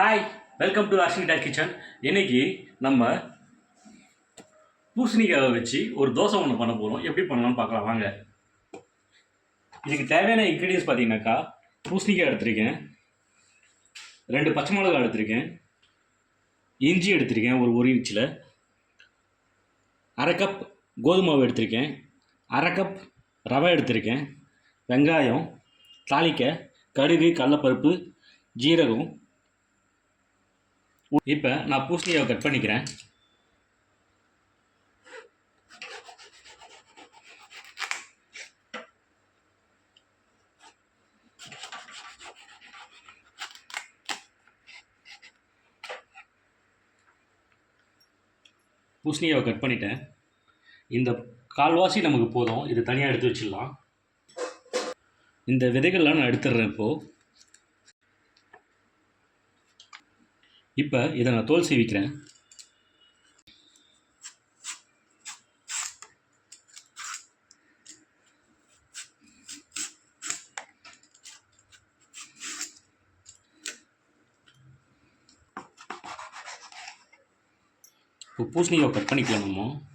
Hi welcome to Arshinita kitchen இன்னைக்கு நம்ம பூசணிக்காவை வச்சு ஒரு தோசை ஒன்று பண்ண போகிறோம் எப்படி பண்ணலாம்னு பார்க்கலாம். வாங்க. இதுக்கு தேவையான இன்க்ரீடியன்ஸ் பார்த்தீங்கன்னாக்கா பூசணிக்காய் எடுத்திருக்கேன். ரெண்டு பச்சை மிளகாய் எடுத்திருக்கேன். இஞ்சி எடுத்திருக்கேன் ஒரு ஒரு இன்ச்சில். அரை கப் கோதுமை மாவு எடுத்திருக்கேன். அரை கப் ரவை எடுத்திருக்கேன். வெங்காயம் தாளிக்க கடுகு கடலப்பருப்பு ஜீரகம் இப்போ நான் பூசணியை கட் பண்ணிக்கிறேன். பூசணியை கட் பண்ணிட்டேன். இந்த கால்வாசி நமக்கு போதும். இது தனியாக எடுத்து வச்சிடலாம். இந்த விதைகள்லாம் நான் எடுத்துடுறேன் இப்போது இப்போ இதை நான் தோல் சீவிக்கிறேன். இப்போ பூசணிக்காவை கட் பண்ணிக்கலாம்? நம்ம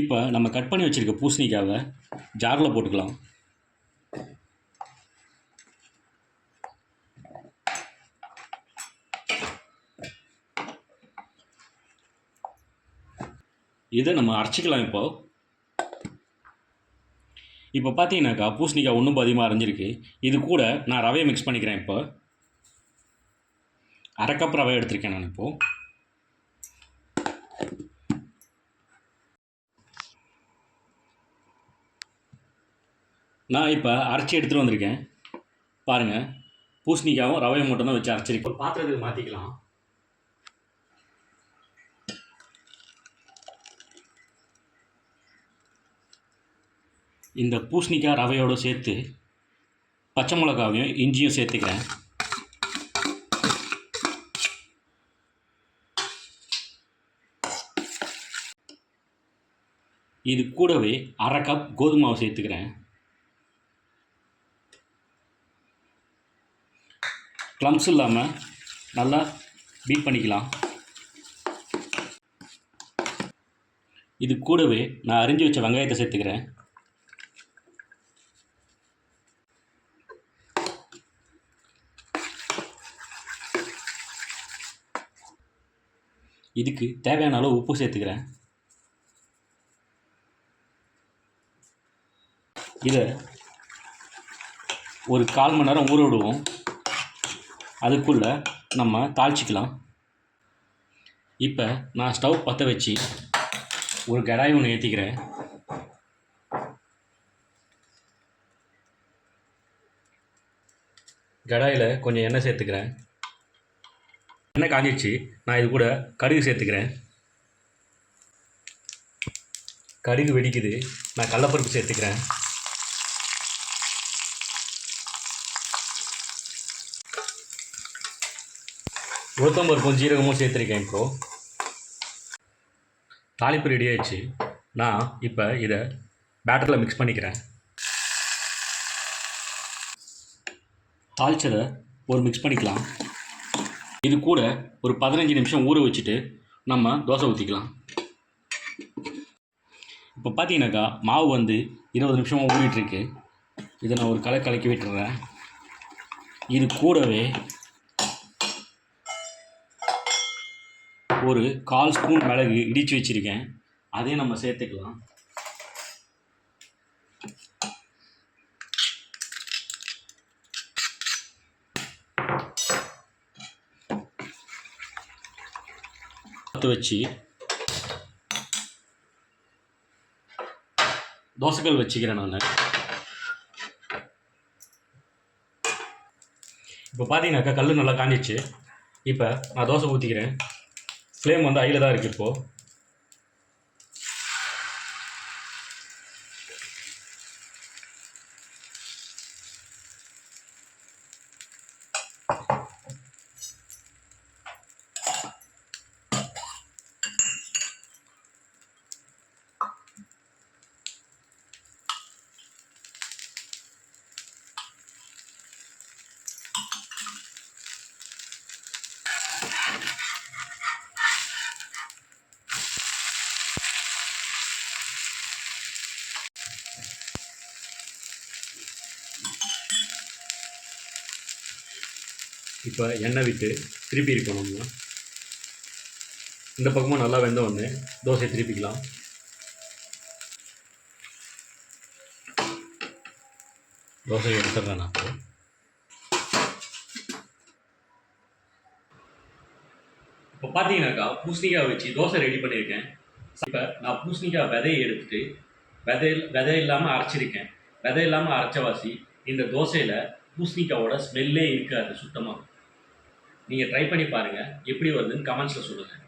இப்போ நம்ம கட் பண்ணி வச்சுருக்க பூசணிக்காவை ஜாரில் போட்டுக்கலாம். இதை நம்ம அரைச்சிக்கலாம் இப்போ. இப்போ பார்த்தீங்கன்னாக்கா பூசணிக்காய் ஒன்றும் அதிகமாக அரைஞ்சிருக்கு. இது கூட நான் ரவையை மிக்ஸ் பண்ணிக்கிறேன் இப்போ. அரை கப் ரவை எடுத்திருக்கேன் நான் இப்போது நான் இப்போ அரைச்சி எடுத்துகிட்டு வந்திருக்கேன். பாருங்கள் பூசணிக்காவும் ரவையும் மட்டும் தான் வச்சு அரைச்சிருக்கேன். பாத்திரத்துக்கு மாற்றிக்கலாம் இந்த பூசணிக்காய் ரவையோடு சேர்த்து பச்சை மிளகாவையும் இஞ்சியும் சேர்த்துக்கிறேன். இது கூடவே அரை கப் கோதுமை மாவு சேர்த்துக்கிறேன். க்ளம்ஸ் இல்லாமல் நல்லா பீட் பண்ணிக்கலாம். இது கூடவே நான் அரிஞ்சு வச்ச வெங்காயத்தை சேர்த்துக்கிறேன். இதுக்கு தேவையான அளவு உப்பு சேர்த்துக்கிறேன். இதை ஒரு கால் மணி நேரம் ஊற விடுவோம். அதுக்குள்ளே நம்ம தாளிச்சிக்கலாம். இப்போ நான் ஸ்டவ் பற்ற வச்சு ஒரு கடாய் ஒன்று ஏற்றிக்கிறேன் கடாயில் கொஞ்சம் எண்ணெய் சேர்த்துக்கிறேன். எண்ணெய் காஞ்சிச்சு நான் இது கூட கடுகு சேர்த்துக்கிறேன். கடுகு வெடிக்குது. நான் கடலப்பருப்பு சேர்த்துக்கிறேன். உளுத்தம்பருப்பும் ஜீரகமும் சேர்த்துருக்கேன் இப்போது தாளிப்பு ரெடி ஆயிடுச்சு. நான் இப்போ இதை பேட்டரில் மிக்ஸ் பண்ணிக்கிறேன். தாளிச்சதை ஒரு மிக்ஸ் பண்ணிக்கலாம். இது கூட ஒரு பதினஞ்சு நிமிஷம் ஊற வச்சுட்டு நம்ம தோசை ஊற்றிக்கலாம் இப்போ பார்த்தீங்கன்னாக்கா மாவு வந்து இருபது நிமிஷமாக ஊறிட்டுருக்கு இதை நான் ஒரு கலை கலக்கி விட்டுறேன். இது கூடவே ஒரு கால் ஸ்பூன் மிளகு இடித்து வச்சுருக்கேன். அதையும் நம்ம சேர்த்துக்கலாம். பற்ற வச்சு தோசைக்கல் வச்சுக்கிறேன் நான். இப்போ பார்த்தீங்கன்னாக்கா கல் நல்லா காஞ்சிச்சு இப்போ நான் தோசை ஊற்றிக்கிறேன் ஃப்ளேம் வந்து ஐயில் தான் இருக்குது இப்போது இப்போ எண்ணெய் விட்டு திருப்பி இருக்கணும்னா இந்த பக்கமும் நல்லா வெந்த உடனே தோசையை திருப்பிக்கலாம். தோசை எடுத்துடுறேன் நான் இப்போ. பார்த்தீங்கன்னாக்கா பூசணிக்காய் வச்சு தோசை ரெடி பண்ணியிருக்கேன். இப்போ நான் பூசணிக்காய் விதையை எடுத்துட்டு விதை விதை இல்லாமல் அரைச்சிருக்கேன். விதை இல்லாமல் அரைச்ச வாசி இந்த தோசையில் பூசணிக்காவோட ஸ்மெல்லே இருக்காது சுத்தமாக நீங்கள் ட்ரை பண்ணி பாருங்கள் எப்படி வருதுன்னு கமெண்ட்ஸில் சொல்லுங்கள்